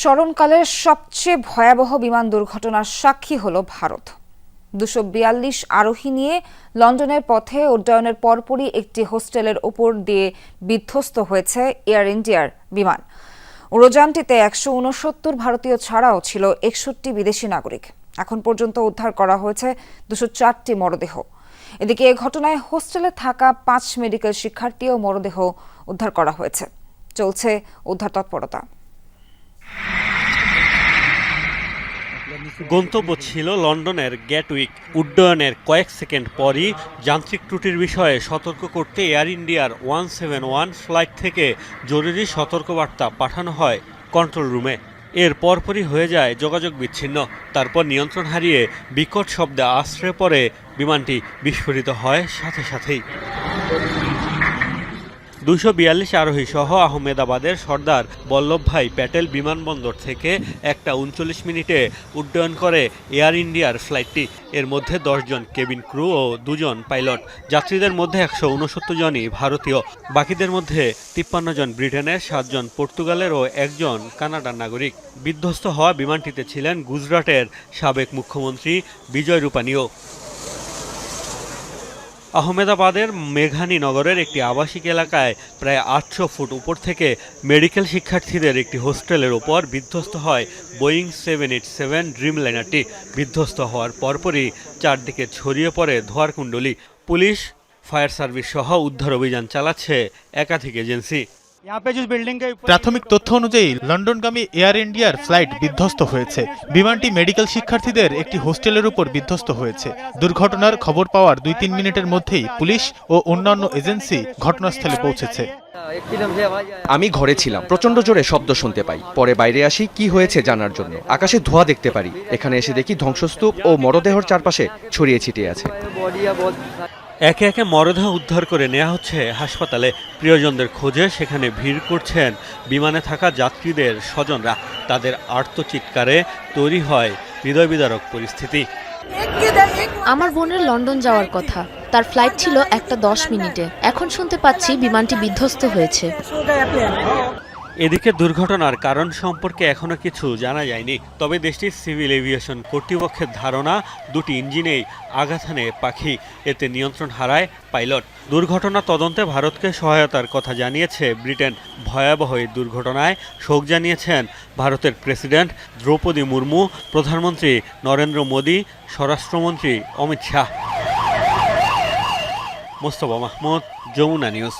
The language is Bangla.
স্মরণকালের সবচেয়ে ভয়াবহ বিমান দুর্ঘটনার সাক্ষী হল ভারত। দুশো বিয়াল্লিশ আরোহী নিয়ে লন্ডনের পথে উড্ডয়নের পরপরই একটি হোস্টেলের ওপর দিয়ে বিধ্বস্ত হয়েছে এয়ার ইন্ডিয়ার বিমান। উড়োযানটিতে একশো উনসত্তর ভারতীয় ছাড়াও ছিল একষট্টি বিদেশি নাগরিক। এখন পর্যন্ত উদ্ধার করা হয়েছে দুশো চারটি মরদেহ। এদিকে এ ঘটনায় হোস্টেলে থাকা পাঁচ মেডিকেল শিক্ষার্থী ও মরদেহ উদ্ধার করা হয়েছে। চলছে উদ্ধার তৎপরতা। গন্তব্য ছিল লন্ডনের গ্যাটউইক উড্ডয়নের কয়েক সেকেন্ড পরই যান্ত্রিক ত্রুটির বিষয়ে সতর্ক করতে এয়ার ইন্ডিয়ার ওয়ান সেভেন ওয়ান ফ্লাইট থেকে জরুরি সতর্কবার্তা পাঠানো হয় কন্ট্রোল রুমে। এর পরপরই হয়ে যায় যোগাযোগ বিচ্ছিন্ন। তারপর নিয়ন্ত্রণ হারিয়ে বিকট শব্দে আশ্রয় পড়ে বিমানটি বিস্ফোরিত হয় সাথে সাথেই। দুশো বিয়াল্লিশ আরোহী সহ আহমেদাবাদের সর্দার বল্লভভাই প্যাটেল বিমানবন্দর থেকে একটা উনচল্লিশ মিনিটে উড্ডয়ন করে এয়ার ইন্ডিয়ার ফ্লাইটটি। এর মধ্যে দশজন কেবিন ক্রু ও দুজন পাইলট। যাত্রীদের মধ্যে একশো উনসত্তর জনই ভারতীয়। বাকিদের মধ্যে তিপ্পান্ন জন ব্রিটেনের সাতজন পর্তুগালের ও একজন কানাডার নাগরিক। বিধ্বস্ত হওয়া বিমানটিতে ছিলেন গুজরাটের সাবেক মুখ্যমন্ত্রী বিজয় রূপানীও। আহমেদাবাদের মেঘানী নগরের একটি আবাসিক এলাকায় প্রায় আটশো ফুট উপর থেকে মেডিকেল শিক্ষার্থীদের একটি হোস্টেলের ওপর বিধ্বস্ত হয় বোয়িং সেভেন এইট সেভেন ড্রিমলাইনারটি। বিধ্বস্ত হওয়ার পরপরই চারদিকে ছড়িয়ে পড়ে ধোয়ার কুণ্ডলী। পুলিশ, ফায়ার সার্ভিস সহ উদ্ধার অভিযান চালাচ্ছে একাধিক এজেন্সি। প্রাথমিক তথ্য অনুযায়ী লন্ডনগামী এয়ার ইন্ডিয়ার ফ্লাইট বিধ্বস্ত হয়েছে। বিমানটি মেডিকেল শিক্ষার্থীদের একটি হোস্টেলের উপর বিধ্বস্ত হয়েছে। দুর্ঘটনার খবর পাওয়ার দুই তিন মিনিটের মধ্যেই পুলিশ ও অন্যান্য এজেন্সি ঘটনাস্থলে পৌঁছেছে। আমি ঘরে ছিলাম। প্রচণ্ড জোরে শব্দ শুনতে পাই। পরে বাইরে আসি কি হয়েছে জানার জন্য। আকাশে ধোঁয়া দেখতে পারি। এখানে এসে দেখি ধ্বংসস্তূপ ও মরদেহর চারপাশে ছড়িয়ে ছিটিয়ে আছে। একে একে মরদেহ উদ্ধার করে নেওয়া হচ্ছে হাসপাতালে। প্রিয়জনদের খোঁজে সেখানে ভিড় করছেন বিমানে থাকা যাত্রীদের স্বজনরা। তাদের আর্তচিৎকারে তৈরি হয় হৃদয় বিদারক পরিস্থিতি। আমার বোনের লন্ডন যাওয়ার কথা। তার ফ্লাইট ছিল একটা দশ মিনিটে। এখন শুনতে পাচ্ছি বিমানটি বিধ্বস্ত হয়েছে। এদিকে দুর্ঘটনার কারণ সম্পর্কে এখনও কিছু জানা যায়নি, তবে দেশটির সিভিল এভিয়েশন কর্তৃপক্ষের ধারণা, দুটি ইঞ্জিনেই আঘাত হানে পাখি, এতে নিয়ন্ত্রণ হারায় পাইলট। দুর্ঘটনা তদন্তে ভারতকে সহায়তার কথা জানিয়েছে ব্রিটেন। ভয়াবহ এই দুর্ঘটনায় শোক জানিয়েছেন ভারতের প্রেসিডেন্ট দ্রৌপদী মুর্মু, প্রধানমন্ত্রী নরেন্দ্র মোদী, স্বরাষ্ট্রমন্ত্রী অমিত শাহ। মোস্তফা মাহমুদ, যমুনা নিউজ।